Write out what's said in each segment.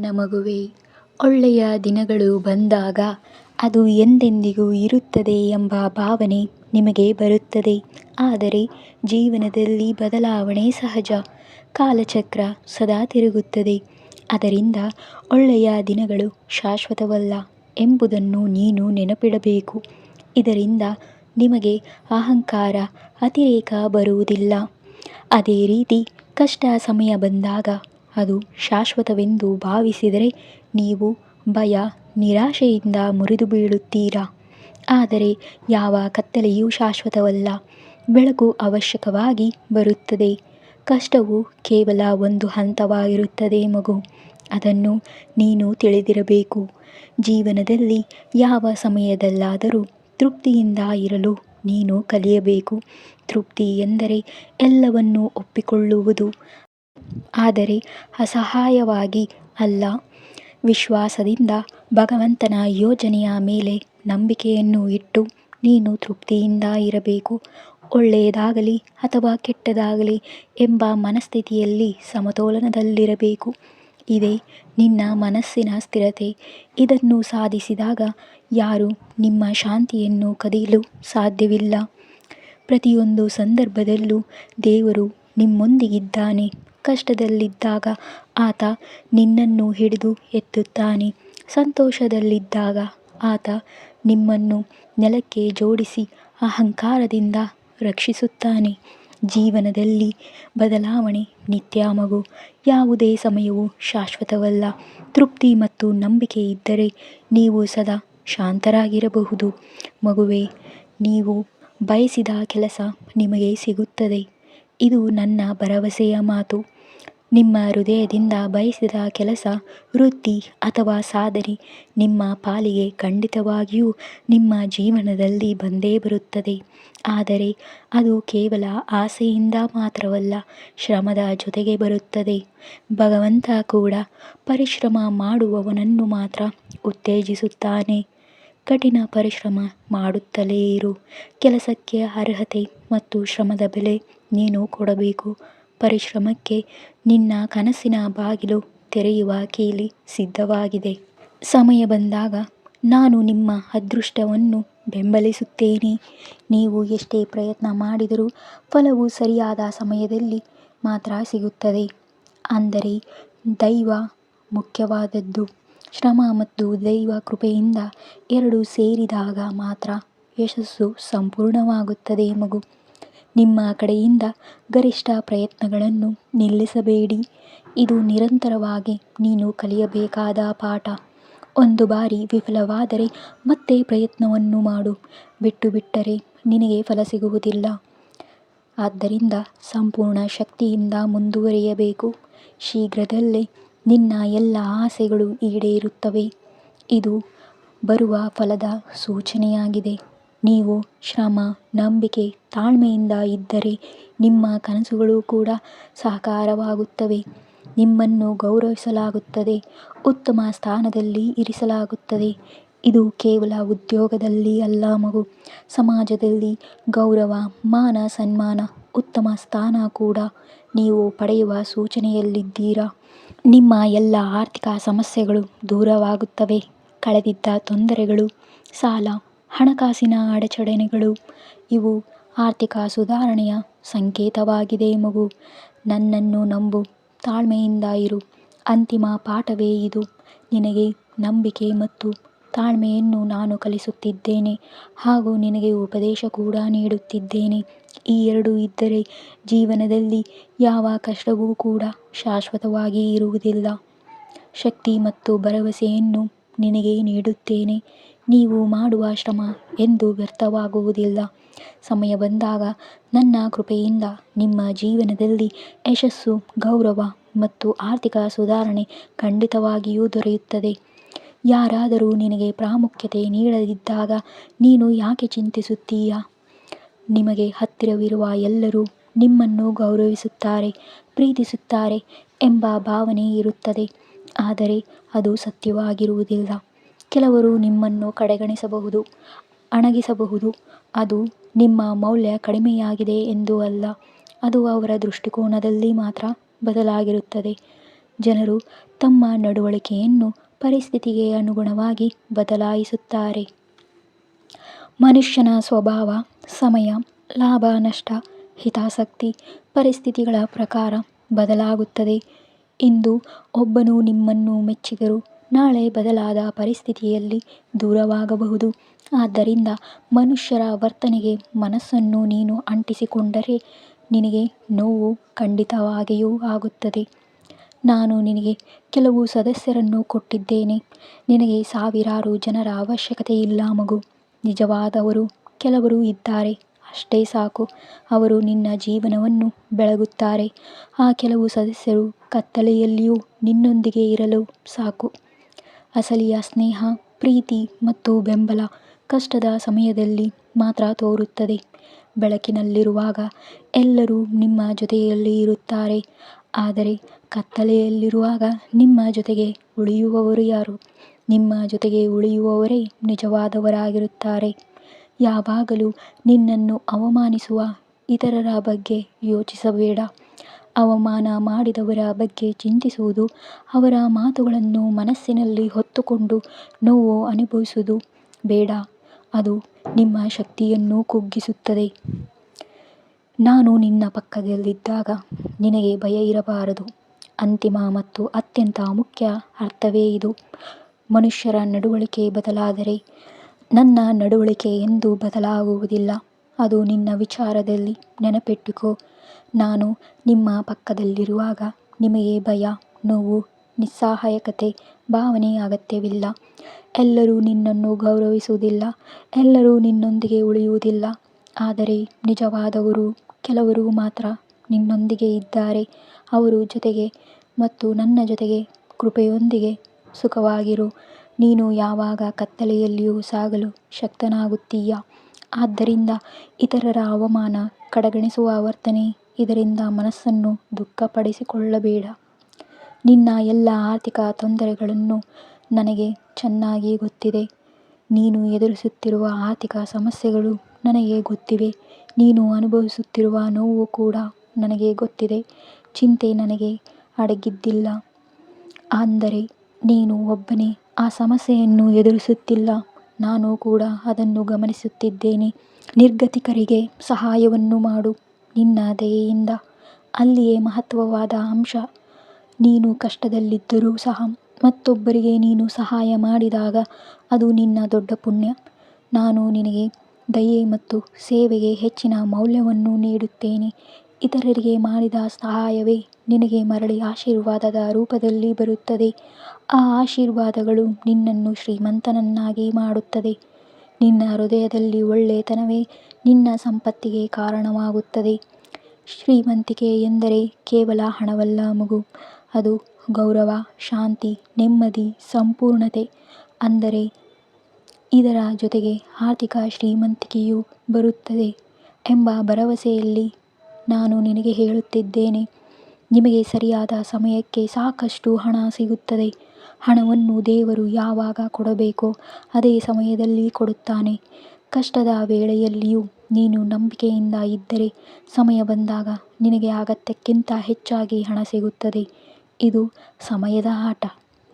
ನನ್ನ ಮಗುವೇ ಒಳ್ಳೆಯ ದಿನಗಳು ಬಂದಾಗ ಅದು ಎಂದೆಂದಿಗೂ ಇರುತ್ತದೆ ಎಂಬ ಭಾವನೆ ನಿಮಗೆ ಬರುತ್ತದೆ. ಆದರೆ ಜೀವನದಲ್ಲಿ ಬದಲಾವಣೆ ಸಹಜ. ಕಾಲಚಕ್ರ ಸದಾ ತಿರುಗುತ್ತದೆ. ಅದರಿಂದ ಒಳ್ಳೆಯ ದಿನಗಳು ಶಾಶ್ವತವಲ್ಲ ಎಂಬುದನ್ನು ನೀನು ನೆನಪಿಡಬೇಕು. ಇದರಿಂದ ನಿಮಗೆ ಅಹಂಕಾರ ಅತಿರೇಕ ಬರುವುದಿಲ್ಲ. ಅದೇ ರೀತಿ ಕಷ್ಟ ಸಮಯ ಬಂದಾಗ ಅದು ಶಾಶ್ವತವೆಂದು ಭಾವಿಸಿದರೆ ನೀವು ಭಯ, ನಿರಾಶೆಯಿಂದ ಮುರಿದು ಬೀಳುತ್ತೀರಾ? ಆದರೆ ಯಾವ ಕತ್ತಲೆಯೂ ಶಾಶ್ವತವಲ್ಲ. ಬೆಳಕು ಅವಶ್ಯಕವಾಗಿ ಬರುತ್ತದೆ. ಕಷ್ಟವು ಕೇವಲ ಒಂದು ಹಂತವಾಗಿರುತ್ತದೆ ಮಗು. ಅದನ್ನು ನೀನು ತಿಳಿದಿರಬೇಕು. ಜೀವನದಲ್ಲಿ ಯಾವ ಸಮಯದಲ್ಲಾದರೂ ತೃಪ್ತಿಯಿಂದ ಇರಲು ನೀನು ಕಲಿಯಬೇಕು. ತೃಪ್ತಿ ಎಂದರೆ ಎಲ್ಲವನ್ನೂ ಒಪ್ಪಿಕೊಳ್ಳುವುದು. ಆದರೆ ಅಸಹಾಯವಾಗಿ ಅಲ್ಲ. ವಿಶ್ವಾಸದಿಂದ ಭಗವಂತನ ಯೋಜನೆಯ ಮೇಲೆ ನಂಬಿಕೆಯನ್ನು ಇಟ್ಟು ನೀನು ತೃಪ್ತಿಯಿಂದ ಇರಬೇಕು. ಒಳ್ಳೆಯದಾಗಲಿ ಅಥವಾ ಕೆಟ್ಟದಾಗಲಿ ಎಂಬ ಮನಸ್ಥಿತಿಯಲ್ಲಿ ಸಮತೋಲನದಲ್ಲಿರಬೇಕು. ಇದೇ ನಿನ್ನ ಮನಸ್ಸಿನ ಸ್ಥಿರತೆ. ಇದನ್ನು ಸಾಧಿಸಿದಾಗ ಯಾರೂ ನಿಮ್ಮ ಶಾಂತಿಯನ್ನು ಕದಿಯಲು ಸಾಧ್ಯವಿಲ್ಲ. ಪ್ರತಿಯೊಂದು ಸಂದರ್ಭದಲ್ಲೂ ದೇವರು ನಿಮ್ಮೊಂದಿಗಿದ್ದಾನೆ. ಕಷ್ಟದಲ್ಲಿದ್ದಾಗ ಆತ ನಿನ್ನನ್ನು ಹಿಡಿದು ಎತ್ತುತ್ತಾನೆ. ಸಂತೋಷದಲ್ಲಿದ್ದಾಗ ಆತ ನಿಮ್ಮನ್ನು ನೆಲಕ್ಕೆ ಜೋಡಿಸಿ ಅಹಂಕಾರದಿಂದ ರಕ್ಷಿಸುತ್ತಾನೆ. ಜೀವನದಲ್ಲಿ ಬದಲಾವಣೆ ನಿತ್ಯ ಮಗು. ಯಾವುದೇ ಸಮಯವೂ ಶಾಶ್ವತವಲ್ಲ. ತೃಪ್ತಿ ಮತ್ತು ನಂಬಿಕೆ ಇದ್ದರೆ ನೀವು ಸದಾ ಶಾಂತರಾಗಿರಬಹುದು. ಮಗುವೆ, ನೀವು ಬಯಸಿದ ಕೆಲಸ ನಿಮಗೆ ಸಿಗುತ್ತದೆ. ಇದು ನನ್ನ ಭರವಸೆಯ ಮಾತು. ನಿಮ್ಮ ಹೃದಯದಿಂದ ಬಯಸಿದ ಕೆಲಸ, ವೃತ್ತಿ ಅಥವಾ ಸಾಧನೆ ನಿಮ್ಮ ಪಾಲಿಗೆ ಖಂಡಿತವಾಗಿಯೂ ನಿಮ್ಮ ಜೀವನದಲ್ಲಿ ಬಂದೇ ಬರುತ್ತದೆ. ಆದರೆ ಅದು ಕೇವಲ ಆಸೆಯಿಂದ ಮಾತ್ರವಲ್ಲ, ಶ್ರಮದ ಜೊತೆಗೆ ಬರುತ್ತದೆ. ಭಗವಂತ ಕೂಡ ಪರಿಶ್ರಮ ಮಾಡುವವನನ್ನು ಮಾತ್ರ ಉತ್ತೇಜಿಸುತ್ತಾನೆ. ಕಠಿಣ ಪರಿಶ್ರಮ ಮಾಡುತ್ತಲೇ ಇರು. ಕೆಲಸಕ್ಕೆ ಅರ್ಹತೆ ಮತ್ತು ಶ್ರಮದ ಬೆಲೆ ನೀನು ಕೊಡಬೇಕು. ಪರಿಶ್ರಮಕ್ಕೆ ನಿನ್ನ ಕನಸಿನ ಬಾಗಿಲು ತೆರೆಯುವ ಕೀಲಿ ಸಿದ್ಧವಾಗಿದೆ. ಸಮಯ ಬಂದಾಗ ನಾನು ನಿಮ್ಮ ಅದೃಷ್ಟವನ್ನು ಬೆಂಬಲಿಸುತ್ತೇನೆ. ನೀವು ಎಷ್ಟೇ ಪ್ರಯತ್ನ ಮಾಡಿದರೂ ಫಲವು ಸರಿಯಾದ ಸಮಯದಲ್ಲಿ ಮಾತ್ರ ಸಿಗುತ್ತದೆ. ಅಂದರೆ ದೈವ ಮುಖ್ಯವಾದದ್ದು. ಶ್ರಮ ಮತ್ತು ದೈವ ಕೃಪೆಯಿಂದ ಎರಡು ಸೇರಿದಾಗ ಮಾತ್ರ ಯಶಸ್ಸು ಸಂಪೂರ್ಣವಾಗುತ್ತದೆ ಮಗು. ನಿಮ್ಮ ಕಡೆಯಿಂದ ಗರಿಷ್ಠ ಪ್ರಯತ್ನಗಳನ್ನು ನಿಲ್ಲಿಸಬೇಡಿ. ಇದು ನಿರಂತರವಾಗಿ ನೀನು ಕಲಿಯಬೇಕಾದ ಪಾಠ. ಒಂದು ಬಾರಿ ವಿಫಲವಾದರೆ ಮತ್ತೆ ಪ್ರಯತ್ನವನ್ನು ಮಾಡು. ಬಿಟ್ಟುಬಿಟ್ಟರೆ ನಿನಗೆ ಫಲ ಸಿಗುವುದಿಲ್ಲ. ಆದ್ದರಿಂದ ಸಂಪೂರ್ಣ ಶಕ್ತಿಯಿಂದ ಮುಂದುವರಿಯಬೇಕು. ಶೀಘ್ರದಲ್ಲೇ ನಿನ್ನ ಎಲ್ಲ ಆಸೆಗಳು ಈಡೇರುತ್ತವೆ. ಇದು ಬರುವ ಫಲದ ಸೂಚನೆಯಾಗಿದೆ. ನೀವು ಶ್ರಮ, ನಂಬಿಕೆ, ತಾಳ್ಮೆಯಿಂದ ಇದ್ದರೆ ನಿಮ್ಮ ಕನಸುಗಳು ಕೂಡ ಸಾಕಾರವಾಗುತ್ತವೆ. ನಿಮ್ಮನ್ನು ಗೌರವಿಸಲಾಗುತ್ತದೆ, ಉತ್ತಮ ಸ್ಥಾನದಲ್ಲಿ ಇರಿಸಲಾಗುತ್ತದೆ. ಇದು ಕೇವಲ ಉದ್ಯೋಗದಲ್ಲಿ ಅಲ್ಲ ಮಗು, ಸಮಾಜದಲ್ಲಿ ಗೌರವ, ಮಾನ, ಸನ್ಮಾನ, ಉತ್ತಮ ಸ್ಥಾನ ಕೂಡ ನೀವು ಪಡೆಯುವ ಸೂಚನೆಯಲ್ಲಿದ್ದೀರಾ? ನಿಮ್ಮ ಎಲ್ಲ ಆರ್ಥಿಕ ಸಮಸ್ಯೆಗಳು ದೂರವಾಗುತ್ತವೆ. ಕಳೆದಿದ್ದ ತೊಂದರೆಗಳು, ಸಾಲ ಹಣಕಾಸಿನ ಅಡಚಣೆಗಳು. ಇವು ಆರ್ಥಿಕ ಸುಧಾರಣೆಯ ಸಂಕೇತವಾಗಿದೆ ಮಗು. ನನ್ನನ್ನು ನಂಬು. ತಾಳ್ಮೆಯಿಂದ ಇರು. ಅಂತಿಮ ಪಾಠವೇ ಇದು. ನಿನಗೆ ನಂಬಿಕೆ ಮತ್ತು ತಾಳ್ಮೆಯನ್ನು ನಾನು ಕಲಿಸುತ್ತಿದ್ದೇನೆ ಹಾಗೂ ನಿನಗೆ ಉಪದೇಶ ಕೂಡ ನೀಡುತ್ತಿದ್ದೇನೆ. ಈ ಎರಡೂ ಇದ್ದರೆ ಜೀವನದಲ್ಲಿ ಯಾವ ಕಷ್ಟವೂ ಕೂಡ ಶಾಶ್ವತವಾಗಿ ಇರುವುದಿಲ್ಲ. ಶಕ್ತಿ ಮತ್ತು ಭರವಸೆಯನ್ನು ನಿನಗೆ ನೀಡುತ್ತೇನೆ. ನೀವು ಮಾಡುವ ಶ್ರಮ ಎಂದು ವ್ಯರ್ಥವಾಗುವುದಿಲ್ಲ. ಸಮಯ ಬಂದಾಗ ನನ್ನ ಕೃಪೆಯಿಂದ ನಿಮ್ಮ ಜೀವನದಲ್ಲಿ ಯಶಸ್ಸು, ಗೌರವ ಮತ್ತು ಆರ್ಥಿಕ ಸುಧಾರಣೆ ಖಂಡಿತವಾಗಿಯೂ ದೊರೆಯುತ್ತದೆ. ಯಾರಾದರೂ ನಿನಗೆ ಪ್ರಾಮುಖ್ಯತೆ ನೀಡದಿದ್ದಾಗ ನೀನು ಯಾಕೆ ಚಿಂತಿಸುತ್ತೀಯ? ನಿಮಗೆ ಹತ್ತಿರವಿರುವ ಎಲ್ಲರೂ ನಿಮ್ಮನ್ನು ಗೌರವಿಸುತ್ತಾರೆ, ಪ್ರೀತಿಸುತ್ತಾರೆ ಎಂಬ ಭಾವನೆ ಇರುತ್ತದೆ. ಆದರೆ ಅದು ಸತ್ಯವಾಗಿರುವುದಿಲ್ಲ. ಕೆಲವರು ನಿಮ್ಮನ್ನು ಕಡೆಗಣಿಸಬಹುದು, ಅಣಗಿಸಬಹುದು. ಅದು ನಿಮ್ಮ ಮೌಲ್ಯ ಕಡಿಮೆಯಾಗಿದೆ ಎಂದು ಅಲ್ಲ, ಅದು ಅವರ ದೃಷ್ಟಿಕೋನದಲ್ಲಿ ಮಾತ್ರ ಬದಲಾಗಿರುತ್ತದೆ. ಜನರು ತಮ್ಮ ನಡವಳಿಕೆಯನ್ನು ಪರಿಸ್ಥಿತಿಗೆ ಅನುಗುಣವಾಗಿ ಬದಲಾಯಿಸುತ್ತಾರೆ. ಮನುಷ್ಯನ ಸ್ವಭಾವ, ಸಮಯ, ಲಾಭ, ನಷ್ಟ, ಹಿತಾಸಕ್ತಿ, ಪರಿಸ್ಥಿತಿಗಳ ಪ್ರಕಾರ ಬದಲಾಗುತ್ತದೆ. ಇಂದು ಒಬ್ಬನು ನಿಮ್ಮನ್ನು ಮೆಚ್ಚಿದರೂ ನಾಳೆ ಬದಲಾದ ಪರಿಸ್ಥಿತಿಯಲ್ಲಿ ದೂರವಾಗಬಹುದು. ಆದ್ದರಿಂದ ಮನುಷ್ಯರ ವರ್ತನೆಗೆ ಮನಸ್ಸನ್ನು ನೀನು ಅಂಟಿಸಿಕೊಂಡರೆ ನಿನಗೆ ನೋವು ಖಂಡಿತವಾಗಿಯೂ ಆಗುತ್ತದೆ. ನಾನು ನಿನಗೆ ಕೆಲವು ಸದಸ್ಯರನ್ನು ಕೊಟ್ಟಿದ್ದೇನೆ. ನಿನಗೆ ಸಾವಿರಾರು ಜನರ ಅವಶ್ಯಕತೆಯಿಲ್ಲ ಮಗು. ನಿಜವಾದವರು ಕೆಲವರು ಇದ್ದಾರೆ. ಅಷ್ಟೇ ಸಾಕು. ಅವರು ನಿನ್ನ ಜೀವನವನ್ನು ಬೆಳಗುತ್ತಾರೆ. ಆ ಕೆಲವು ಸದಸ್ಯರು ಕತ್ತಲೆಯಲ್ಲಿಯೂ ನಿನ್ನೊಂದಿಗೆ ಇರಲು ಸಾಕು. ಅಸಲಿಯ ಸ್ನೇಹ, ಪ್ರೀತಿ ಮತ್ತು ಬೆಂಬಲ ಕಷ್ಟದ ಸಮಯದಲ್ಲಿ ಮಾತ್ರ ತೋರುತ್ತದೆ. ಬೆಳಕಿನಲ್ಲಿರುವಾಗ ಎಲ್ಲರೂ ನಿಮ್ಮ ಜೊತೆಯಲ್ಲಿ ಇರುತ್ತಾರೆ. ಆದರೆ ಕತ್ತಲೆಯಲ್ಲಿರುವಾಗ ನಿಮ್ಮ ಜೊತೆಗೆ ಉಳಿಯುವವರು ಯಾರು? ನಿಮ್ಮ ಜೊತೆಗೆ ಉಳಿಯುವವರೇ ನಿಜವಾದವರಾಗಿರುತ್ತಾರೆ. ಯಾವಾಗಲೂ ನಿನ್ನನ್ನು ಅವಮಾನಿಸುವ ಇತರರ ಬಗ್ಗೆ ಯೋಚಿಸಬೇಡ. ಅವಮಾನ ಮಾಡಿದವರ ಬಗ್ಗೆ ಚಿಂತಿಸುವುದು, ಅವರ ಮಾತುಗಳನ್ನು ಮನಸ್ಸಿನಲ್ಲಿ ಹೊತ್ತುಕೊಂಡು ನೋವು ಅನುಭವಿಸುವುದು ಬೇಡ. ಅದು ನಿಮ್ಮ ಶಕ್ತಿಯನ್ನು ಕುಗ್ಗಿಸುತ್ತದೆ. ನಾನು ನಿನ್ನ ಪಕ್ಕದಲ್ಲಿದ್ದಾಗ ನಿನಗೆ ಭಯ ಇರಬಾರದು. ಅಂತಿಮ ಮತ್ತು ಅತ್ಯಂತ ಮುಖ್ಯ ಅರ್ಥವೇ ಇದು. ಮನುಷ್ಯರ ನಡವಳಿಕೆ ಬದಲಾದರೆ ನನ್ನ ನಡವಳಿಕೆ ಎಂದೂ ಬದಲಾಗುವುದಿಲ್ಲ. ಅದು ನಿನ್ನ ವಿಚಾರದಲ್ಲಿ ನೆನಪಿಟ್ಟುಕೋ. ನಾನು ನಿಮ್ಮ ಪಕ್ಕದಲ್ಲಿರುವಾಗ ನಿಮಗೆ ಭಯ, ನೋವು, ನಿಸ್ಸಹಾಯಕತೆ, ಭಾವನೆ ಅಗತ್ಯವಿಲ್ಲ. ಎಲ್ಲರೂ ನಿನ್ನನ್ನು ಗೌರವಿಸುವುದಿಲ್ಲ. ಎಲ್ಲರೂ ನಿನ್ನೊಂದಿಗೆ ಉಳಿಯುವುದಿಲ್ಲ. ಆದರೆ ನಿಜವಾದವರು ಕೆಲವರು ಮಾತ್ರ ನಿನ್ನೊಂದಿಗೆ ಇದ್ದಾರೆ. ಅವರು ಜೊತೆಗೆ ಮತ್ತು ನನ್ನ ಜೊತೆಗೆ ಕೃಪೆಯೊಂದಿಗೆ ಸುಖವಾಗಿರು. ನೀನು ಯಾವಾಗ ಕತ್ತಲೆಯಲ್ಲಿಯೂ ಸಾಗಲು ಶಕ್ತನಾಗುತ್ತೀಯ? ಆದ್ದರಿಂದ ಇತರರ ಅವಮಾನ ಕಡೆಗಣಿಸುವ ವರ್ತನೆ ಇದರಿಂದ ಮನಸ್ಸನ್ನು ದುಃಖಪಡಿಸಿಕೊಳ್ಳಬೇಡ. ನಿನ್ನ ಎಲ್ಲ ಆರ್ಥಿಕ ತೊಂದರೆಗಳನ್ನು ನನಗೆ ಚೆನ್ನಾಗಿ ಗೊತ್ತಿದೆ. ನೀನು ಎದುರಿಸುತ್ತಿರುವ ಆರ್ಥಿಕ ಸಮಸ್ಯೆಗಳು ನನಗೆ ಗೊತ್ತಿವೆ. ನೀನು ಅನುಭವಿಸುತ್ತಿರುವ ನೋವು ಕೂಡ ನನಗೆ ಗೊತ್ತಿದೆ. ಚಿಂತೆ ನನಗೆ ಅಡಗಿದ್ದಿಲ್ಲ. ಅಂದರೆ ನೀನು ಒಬ್ಬನೇ ಆ ಸಮಸ್ಯೆಯನ್ನು ಎದುರಿಸುತ್ತಿಲ್ಲ. ನಾನು ಕೂಡ ಅದನ್ನು ಗಮನಿಸುತ್ತಿದ್ದೇನೆ. ನಿರ್ಗತಿಕರಿಗೆ ಸಹಾಯವನ್ನು ಮಾಡು. ನಿನ್ನ ದಯೆಯಿಂದ ಅಲ್ಲಿಯೇ ಮಹತ್ವವಾದ ಅಂಶ. ನೀನು ಕಷ್ಟದಲ್ಲಿದ್ದರೂ ಸಹ ಮತ್ತೊಬ್ಬರಿಗೆ ನೀನು ಸಹಾಯ ಮಾಡಿದಾಗ ಅದು ನಿನ್ನ ದೊಡ್ಡ ಪುಣ್ಯ. ನಾನು ನಿನಗೆ ದಯೆ ಮತ್ತು ಸೇವೆಗೆ ಹೆಚ್ಚಿನ ಮೌಲ್ಯವನ್ನು ನೀಡುತ್ತೇನೆ. ಇತರರಿಗೆ ಮಾಡಿದ ಸಹಾಯವೇ ನಿನಗೆ ಮರಳಿ ಆಶೀರ್ವಾದದ ರೂಪದಲ್ಲಿ ಬರುತ್ತದೆ. ಆ ಆಶೀರ್ವಾದಗಳು ನಿನ್ನನ್ನು ಶ್ರೀಮಂತನನ್ನಾಗಿ ಮಾಡುತ್ತದೆ. ನಿನ್ನ ಹೃದಯದಲ್ಲಿ ಒಳ್ಳೆಯತನವೇ ನಿನ್ನ ಸಂಪತ್ತಿಗೆ ಕಾರಣವಾಗುತ್ತದೆ. ಶ್ರೀಮಂತಿಕೆ ಎಂದರೆ ಕೇವಲ ಹಣವಲ್ಲ ಮಗು, ಅದು ಗೌರವ, ಶಾಂತಿ, ನೆಮ್ಮದಿ, ಸಂಪೂರ್ಣತೆ. ಅಂದರೆ ಇದರ ಜೊತೆಗೆ ಆರ್ಥಿಕ ಶ್ರೀಮಂತಿಕೆಯೂ ಬರುತ್ತದೆ ಎಂಬ ಭರವಸೆಯಲ್ಲಿ ನಾನು ನಿನಗೆ ಹೇಳುತ್ತಿದ್ದೇನೆ. ನಿಮಗೆ ಸರಿಯಾದ ಸಮಯಕ್ಕೆ ಸಾಕಷ್ಟು ಹಣ ಸಿಗುತ್ತದೆ. ಹಣವನ್ನು ದೇವರು ಯಾವಾಗ ಕೊಡಬೇಕೋ ಅದೇ ಸಮಯದಲ್ಲಿ ಕೊಡುತ್ತಾನೆ. ಕಷ್ಟದ ವೇಳೆಯಲ್ಲಿಯೂ ನೀನು ನಂಬಿಕೆಯಿಂದ ಇದ್ದರೆ ಸಮಯ ಬಂದಾಗ ನಿನಗೆ ಅಗತ್ಯಕ್ಕಿಂತ ಹೆಚ್ಚಾಗಿ ಹಣ ಸಿಗುತ್ತದೆ. ಇದು ಸಮಯದ ಆಟ,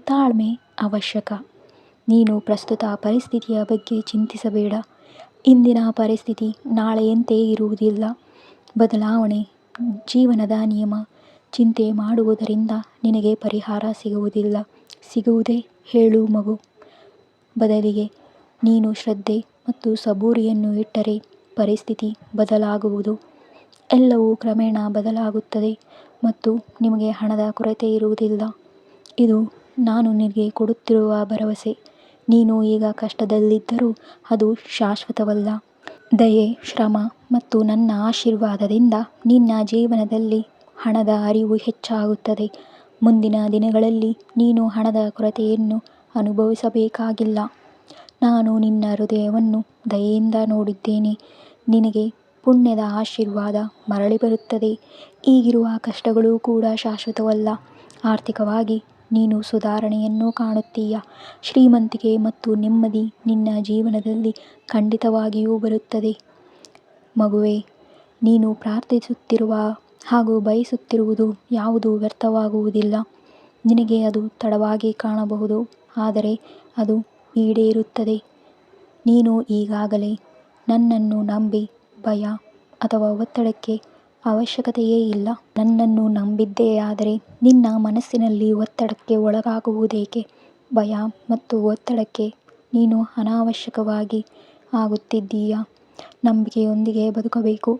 ತಾಳ್ಮೆ ಅವಶ್ಯಕ. ನೀನು ಪ್ರಸ್ತುತ ಪರಿಸ್ಥಿತಿಯ ಬಗ್ಗೆ ಚಿಂತಿಸಬೇಡ. ಇಂದಿನ ಪರಿಸ್ಥಿತಿ ನಾಳೆಯಂತೆ ಇರುವುದಿಲ್ಲ. ಬದಲಾವಣೆ, ಜೀವನದ ನಿಯಮ, ಚಿಂತೆ ಮಾಡುವುದರಿಂದ ನಿನಗೆ ಪರಿಹಾರ ಸಿಗುವುದಿಲ್ಲ. ಸಿಗುವುದೇ? ಹೇಳು ಮಗು. ಬದಲಿಗೆ ನೀನು ಶ್ರದ್ಧೆ ಮತ್ತು ಸಬೂರಿಯನ್ನು ಇಟ್ಟರೆ ಪರಿಸ್ಥಿತಿ ಬದಲಾಗುವುದು. ಎಲ್ಲವೂ ಕ್ರಮೇಣ ಬದಲಾಗುತ್ತದೆ ಮತ್ತು ನಿಮಗೆ ಹಣದ ಕೊರತೆ ಇರುವುದಿಲ್ಲ. ಇದು ನಾನು ನಿನಗೆ ಕೊಡುತ್ತಿರುವ ಭರವಸೆ. ನೀನು ಈಗ ಕಷ್ಟದಲ್ಲಿದ್ದರೂ ಅದು ಶಾಶ್ವತವಲ್ಲ. ದಯೆ, ಶ್ರಮ ಮತ್ತು ನನ್ನ ಆಶೀರ್ವಾದದಿಂದ ನಿನ್ನ ಜೀವನದಲ್ಲಿ ಹಣದ ಅರಿವು ಹೆಚ್ಚಾಗುತ್ತದೆ. ಮುಂದಿನ ದಿನಗಳಲ್ಲಿ ನೀನು ಹಣದ ಕೊರತೆಯನ್ನು ಅನುಭವಿಸಬೇಕಾಗಿಲ್ಲ. ನಾನು ನಿನ್ನ ಹೃದಯವನ್ನು ದಯೆಯಿಂದ ನೋಡಿದ್ದೇನೆ. ನಿನಗೆ ಪುಣ್ಯದ ಆಶೀರ್ವಾದ ಮರಳಿ ಬರುತ್ತದೆ. ಈಗಿರುವ ಕಷ್ಟಗಳು ಕೂಡ ಶಾಶ್ವತವಲ್ಲ. ಆರ್ಥಿಕವಾಗಿ ನೀನು ಸುಧಾರಣೆಯನ್ನು ಕಾಣುತ್ತೀಯ. ಶ್ರೀಮಂತಿಕೆ ಮತ್ತು ನೆಮ್ಮದಿ ನಿನ್ನ ಜೀವನದಲ್ಲಿ ಖಂಡಿತವಾಗಿಯೂ ಬರುತ್ತದೆ. ಮಗುವೇ, ನೀನು ಪ್ರಾರ್ಥಿಸುತ್ತಿರುವ ಹಾಗೂ ಬಯಸುತ್ತಿರುವುದು ಯಾವುದು ವ್ಯರ್ಥವಾಗುವುದಿಲ್ಲ. ನಿನಗೆ ಅದು ತಡವಾಗಿ ಕಾಣಬಹುದು, ಆದರೆ ಅದು ಈಡೇರುತ್ತದೆ. ನೀನು ಈಗಾಗಲೇ ನನ್ನನ್ನು ನಂಬಿ, ಭಯ ಅಥವಾ ಒತ್ತಡಕ್ಕೆ ಅವಶ್ಯಕತೆಯೇ ಇಲ್ಲ. ನನ್ನನ್ನು ನಂಬಿದ್ದೀಯಾದರೆ ನಿನ್ನ ಮನಸ್ಸಿನಲ್ಲಿ ಒತ್ತಡಕ್ಕೆ ಒಳಗಾಗುವುದೇಕೆ? ಭಯ ಮತ್ತು ಒತ್ತಡಕ್ಕೆ ನೀನು ಅನಾವಶ್ಯಕವಾಗಿ ಆಗುತ್ತಿದ್ದೀಯಾ? ನಂಬಿಕೆಯೊಂದಿಗೆ ಬದುಕಬೇಕು.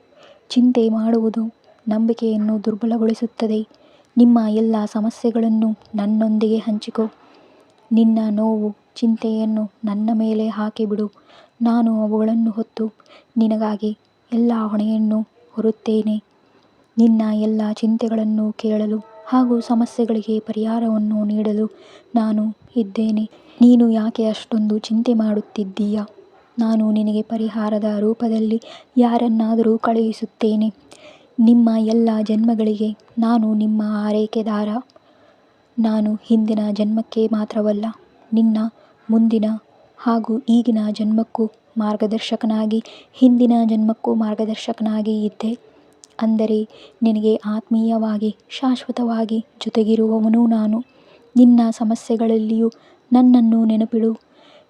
ಚಿಂತೆ ಮಾಡುವುದು ನಂಬಿಕೆಯನ್ನು ದುರ್ಬಲಗೊಳಿಸುತ್ತದೆ. ನಿಮ್ಮ ಎಲ್ಲ ಸಮಸ್ಯೆಗಳನ್ನು ನನ್ನೊಂದಿಗೆ ಹಂಚಿಕೊ. ನಿನ್ನ ನೋವು, ಚಿಂತೆಯನ್ನು ನನ್ನ ಮೇಲೆ ಹಾಕಿಬಿಡು. ನಾನು ಅವುಗಳನ್ನು ಹೊತ್ತು ನಿನಗಾಗಿ ಎಲ್ಲ ಹೊಣೆಯನ್ನು ಹೊರುತ್ತೇನೆ. ನಿನ್ನ ಎಲ್ಲ ಚಿಂತೆಗಳನ್ನು ಕೇಳಲು ಹಾಗೂ ಸಮಸ್ಯೆಗಳಿಗೆ ಪರಿಹಾರವನ್ನು ನೀಡಲು ನಾನು ಇದ್ದೇನೆ. ನೀನು ಯಾಕೆ ಅಷ್ಟೊಂದು ಚಿಂತೆ ಮಾಡುತ್ತಿದ್ದೀಯ? ನಾನು ನಿನಗೆ ಪರಿಹಾರದ ರೂಪದಲ್ಲಿ ಯಾರನ್ನಾದರೂ ಕಳುಹಿಸುತ್ತೇನೆ. ನಿಮ್ಮ ಎಲ್ಲ ಜನ್ಮಗಳಿಗೆ ನಾನು ನಿಮ್ಮ ಆರೈಕೆದಾರ. ನಾನು ಹಿಂದಿನ ಜನ್ಮಕ್ಕೆ ಮಾತ್ರವಲ್ಲ, ನಿನ್ನ ಮುಂದಿನ ಹಾಗೂ ಈಗಿನ ಜನ್ಮಕ್ಕೂ ಮಾರ್ಗದರ್ಶಕನಾಗಿ, ಹಿಂದಿನ ಜನ್ಮಕ್ಕೂ ಮಾರ್ಗದರ್ಶಕನಾಗಿ ಇದ್ದೆ. ಅಂದರೆ ನಿನಗೆ ಆತ್ಮೀಯವಾಗಿ, ಶಾಶ್ವತವಾಗಿ ಜೊತೆಗಿರುವವನು ನಾನು. ನಿನ್ನ ಸಮಸ್ಯೆಗಳಲ್ಲಿಯೂ ನನ್ನನ್ನು ನೆನಪಿಡು.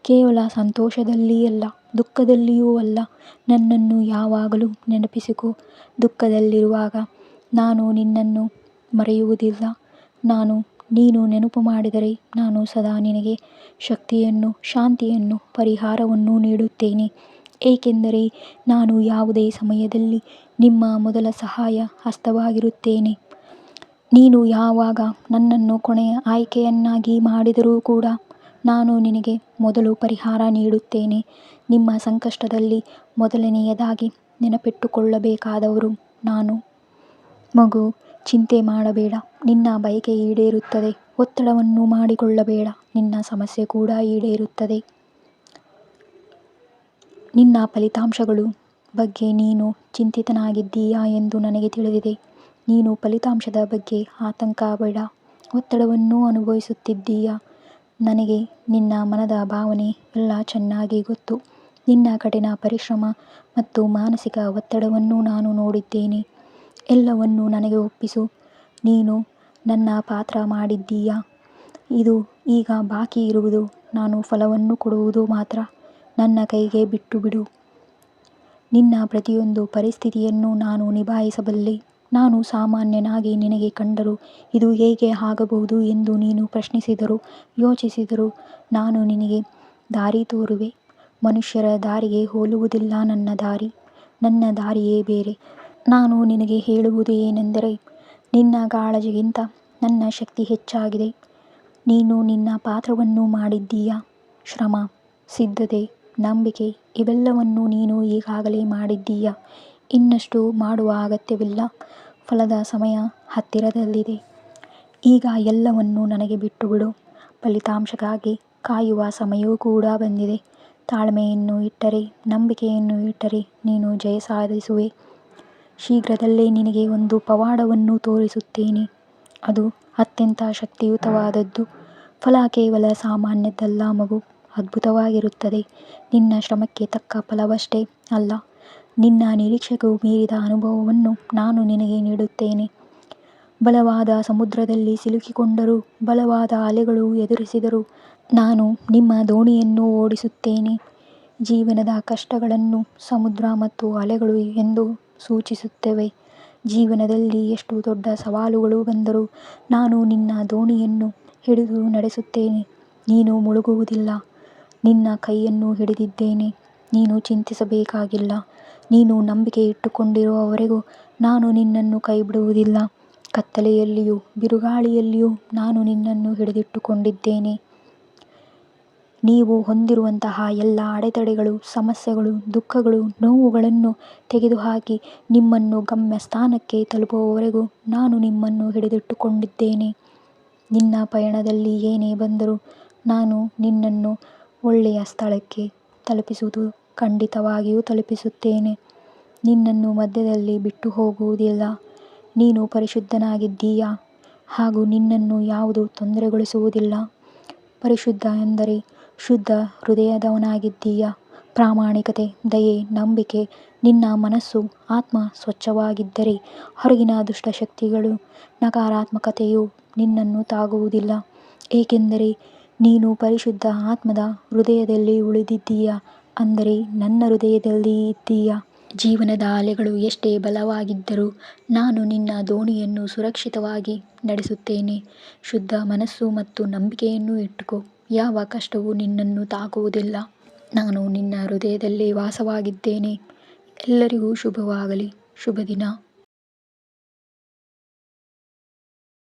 ಕೇವಲ ಸಂತೋಷದಲ್ಲಿ ಅಲ್ಲ ದುಃಖದಲ್ಲಿಯೂ ಅಲ್ಲ, ನನ್ನನ್ನು ಯಾವಾಗಲೂ ನೆನಪಿಸಿಕೋ. ದುಃಖದಲ್ಲಿರುವಾಗ ನಾನು ನಿನ್ನನ್ನು ಮರೆಯುವುದಿಲ್ಲ. ನಾನು, ನೀನು ನೆನಪು ಮಾಡಿದರೆ ನಾನು ಸದಾ ನಿನಗೆ ಶಕ್ತಿಯನ್ನು, ಶಾಂತಿಯನ್ನು, ಪರಿಹಾರವನ್ನು ನೀಡುತ್ತೇನೆ. ಏಕೆಂದರೆ ನಾನು ಯಾವುದೇ ಸಮಯದಲ್ಲಿ ನಿಮ್ಮ ಮೊದಲ ಸಹಾಯ ಹಸ್ತವಾಗಿರುತ್ತೇನೆ. ನೀನು ಯಾವಾಗ ನನ್ನನ್ನು ಕೊನೆಯ ಆಯ್ಕೆಯನ್ನಾಗಿ ಮಾಡಿದರೂ ಕೂಡ ನಾನು ನಿನಗೆ ಮೊದಲು ಪರಿಹಾರ ನೀಡುತ್ತೇನೆ. ನಿಮ್ಮ ಸಂಕಷ್ಟದಲ್ಲಿ ಮೊದಲನೆಯದಾಗಿ ನೆನಪಿಟ್ಟುಕೊಳ್ಳಬೇಕಾದವರು ನಾನು. ಮಗು, ಚಿಂತೆ ಮಾಡಬೇಡ. ನಿನ್ನ ಬಯಕೆ ಈಡೇರುತ್ತದೆ. ಒತ್ತಡವನ್ನು ಮಾಡಿಕೊಳ್ಳಬೇಡ. ನಿನ್ನ ಸಮಸ್ಯೆ ಕೂಡ ಈಡೇರುತ್ತದೆ. ನಿನ್ನ ಫಲಿತಾಂಶಗಳು ಬಗ್ಗೆ ನೀನು ಚಿಂತಿತನಾಗಿದ್ದೀಯಾ ಎಂದು ನನಗೆ ತಿಳಿದಿದೆ. ನೀನು ಫಲಿತಾಂಶದ ಬಗ್ಗೆ ಆತಂಕ ಬೇಡ ಒತ್ತಡವನ್ನು ಅನುಭವಿಸುತ್ತಿದ್ದೀಯ? ನನಗೆ ನಿನ್ನ ಮನದ ಭಾವನೆ ಎಲ್ಲ ಚೆನ್ನಾಗಿ ಗೊತ್ತು. ನಿನ್ನ ಕಠಿಣ ಪರಿಶ್ರಮ ಮತ್ತು ಮಾನಸಿಕ ಒತ್ತಡವನ್ನು ನಾನು ನೋಡಿದ್ದೇನೆ. ಎಲ್ಲವನ್ನೂ ನನಗೆ ಒಪ್ಪಿಸು. ನೀನು ನನ್ನ ಪಾತ್ರ ಮಾಡಿದ್ದೀಯಾ? ಇದು ಈಗ ಬಾಕಿ ಇರುವುದು. ನಾನು ಫಲವನ್ನು ಕೊಡುವುದು ಮಾತ್ರ. ನನ್ನ ಕೈಗೆ ಬಿಟ್ಟುಬಿಡು ನಿನ್ನ ಪ್ರತಿಯೊಂದು ಪರಿಸ್ಥಿತಿಯನ್ನು ನಾನು ನಿಭಾಯಿಸಬಲ್ಲೆ. ನಾನು ಸಾಮಾನ್ಯನಾಗಿ ನಿನಗೆ ಕಂಡರು, ಇದು ಹೇಗೆ ಆಗಬಹುದು ಎಂದು ನೀನು ಪ್ರಶ್ನಿಸಿದರು, ಯೋಚಿಸಿದರು. ನಾನು ನಿನಗೆ ದಾರಿ ತೋರುವೆ. ಮನುಷ್ಯರ ದಾರಿಗೆ ಹೋಲುವುದಿಲ್ಲ ನನ್ನ ದಾರಿ. ನನ್ನ ದಾರಿಯೇ ಬೇರೆ. ನಾನು ನಿನಗೆ ಹೇಳುವುದು ಏನೆಂದರೆ, ನಿನ್ನ ಕಾಳಜಿಗಿಂತ ನನ್ನ ಶಕ್ತಿ ಹೆಚ್ಚಾಗಿದೆ. ನೀನು ನಿನ್ನ ಪಾತ್ರವನ್ನು ಮಾಡಿದ್ದೀಯ? ಶ್ರಮ, ಸಿದ್ಧತೆ, ನಂಬಿಕೆ, ಇವೆಲ್ಲವನ್ನು ನೀನು ಈಗಾಗಲೇ ಮಾಡಿದ್ದೀಯ? ಇನ್ನಷ್ಟು ಮಾಡುವ ಅಗತ್ಯವಿಲ್ಲ. ಫಲದ ಸಮಯ ಹತ್ತಿರದಲ್ಲಿದೆ. ಈಗ ಎಲ್ಲವನ್ನೂ ನನಗೆ ಬಿಟ್ಟುಬಿಡು. ಫಲಿತಾಂಶಕ್ಕಾಗಿ ಕಾಯುವ ಸಮಯವೂ ಕೂಡ ಬಂದಿದೆ. ತಾಳ್ಮೆಯನ್ನು ಇಟ್ಟರೆ, ನಂಬಿಕೆಯನ್ನು ಇಟ್ಟರೆ ನೀನು ಜಯ ಸಾಧಿಸುವೆ. ಶೀಘ್ರದಲ್ಲೇ ನಿನಗೆ ಒಂದು ಪವಾಡವನ್ನು ತೋರಿಸುತ್ತೇನೆ. ಅದು ಅತ್ಯಂತ ಶಕ್ತಿಯುತವಾದದ್ದು. ಫಲ ಕೇವಲ ಸಾಮಾನ್ಯದ್ದಲ್ಲ ಮಗು. ಅದ್ಭುತವಾಗಿರುತ್ತದೆ. ನಿನ್ನ ಶ್ರಮಕ್ಕೆ ತಕ್ಕ ಫಲವಷ್ಟೇ ಅಲ್ಲ. ನಿನ್ನ ನಿರೀಕ್ಷೆಗೂ ಮೀರಿದ ಅನುಭವವನ್ನು ನಾನು ನಿನಗೆ ನೀಡುತ್ತೇನೆ. ಬಲವಾದ ಸಮುದ್ರದಲ್ಲಿ ಸಿಲುಕಿಕೊಂಡರೂ, ಬಲವಾದ ಅಲೆಗಳು ಎದುರಿಸಿದರೂ ನಾನು ನಿಮ್ಮ ದೋಣಿಯನ್ನು ಓಡಿಸುತ್ತೇನೆ. ಜೀವನದ ಕಷ್ಟಗಳನ್ನು ಸಮುದ್ರ ಮತ್ತು ಅಲೆಗಳು ಎಂದು ಸೂಚಿಸುತ್ತವೆ. ಜೀವನದಲ್ಲಿ ಎಷ್ಟು ದೊಡ್ಡ ಸವಾಲುಗಳು ಬಂದರೂ ನಾನು ನಿನ್ನ ದೋಣಿಯನ್ನು ಹಿಡಿದು ನಡೆಸುತ್ತೇನೆ. ನೀನು ಮುಳುಗುವುದಿಲ್ಲ. ನಿನ್ನ ಕೈಯನ್ನು ಹಿಡಿದಿದ್ದೇನೆ. ನೀನು ಚಿಂತಿಸಬೇಕಾಗಿಲ್ಲ. ನೀನು ನಂಬಿಕೆ ಇಟ್ಟುಕೊಂಡಿರುವವರೆಗೂ ನಾನು ನಿನ್ನನ್ನು ಕೈಬಿಡುವುದಿಲ್ಲ. ಕತ್ತಲೆಯಲ್ಲಿಯೂ ಬಿರುಗಾಳಿಯಲ್ಲಿಯೂ ನಾನು ನಿನ್ನನ್ನು ಹಿಡಿದಿಟ್ಟುಕೊಂಡಿದ್ದೇನೆ. ನೀವು ಹೊಂದಿರುವಂತಹ ಎಲ್ಲ ಅಡೆತಡೆಗಳು, ಸಮಸ್ಯೆಗಳು, ದುಃಖಗಳು, ನೋವುಗಳನ್ನು ತೆಗೆದುಹಾಕಿ ನಿಮ್ಮನ್ನು ಗಮ್ಯಸ್ಥಾನಕ್ಕೆ ತಲುಪುವವರೆಗೂ ನಾನು ನಿಮ್ಮನ್ನು ಹಿಡಿದಿಟ್ಟುಕೊಂಡಿದ್ದೇನೆ. ನಿನ್ನ ಪಯಣದಲ್ಲಿ ಏನೇ ಬಂದರೂ ನಾನು ನಿನ್ನನ್ನು ಒಳ್ಳೆಯ ಸ್ಥಳಕ್ಕೆ ತಲುಪಿಸುವುದು ಖಂಡಿತವಾಗಿಯೂ ತಲುಪಿಸುತ್ತೇನೆ. ನಿನ್ನನ್ನು ಮಧ್ಯದಲ್ಲಿ ಬಿಟ್ಟು ಹೋಗುವುದಿಲ್ಲ. ನೀನು ಪರಿಶುದ್ಧನಾಗಿದ್ದೀಯ? ಹಾಗೂ ನಿನ್ನನ್ನು ಯಾವುದು ತೊಂದರೆಗೊಳಿಸುವುದಿಲ್ಲ? ಪರಿಶುದ್ಧ ಎಂದರೆ ಶುದ್ಧ ಹೃದಯದವನಾಗಿದ್ದೀಯ? ಪ್ರಾಮಾಣಿಕತೆ, ದಯೆ, ನಂಬಿಕೆ, ನಿನ್ನ ಮನಸ್ಸು, ಆತ್ಮ ಸ್ವಚ್ಛವಾಗಿದ್ದರೆ ಹೊರಗಿನ ದುಷ್ಟಶಕ್ತಿಗಳು, ನಕಾರಾತ್ಮಕತೆಯು ನಿನ್ನನ್ನು ತಾಗುವುದಿಲ್ಲ. ಏಕೆಂದರೆ ನೀನು ಪರಿಶುದ್ಧ ಆತ್ಮದ ಹೃದಯದಲ್ಲಿ ಉಳಿದಿದ್ದೀಯ? ಅಂದರೆ ನನ್ನ ಹೃದಯದಲ್ಲಿ ಇದ್ದೀಯ. ಜೀವನದ ಅಲೆಗಳು ಎಷ್ಟೇ ಬಲವಾಗಿದ್ದರೂ ನಾನು ನಿನ್ನ ದೋಣಿಯನ್ನು ಸುರಕ್ಷಿತವಾಗಿ ನಡೆಸುತ್ತೇನೆ. ಶುದ್ಧ ಮನಸ್ಸು ಮತ್ತು ನಂಬಿಕೆಯನ್ನು ಇಟ್ಟುಕೋ. ಯಾವ ಕಷ್ಟವೂ ನಿನ್ನನ್ನು ತಾಕುವುದಿಲ್ಲ. ನಾನು ನಿನ್ನ ಹೃದಯದಲ್ಲಿ ವಾಸವಾಗಿದ್ದೇನೆ. ಎಲ್ಲರಿಗೂ ಶುಭವಾಗಲಿ. ಶುಭ ದಿನ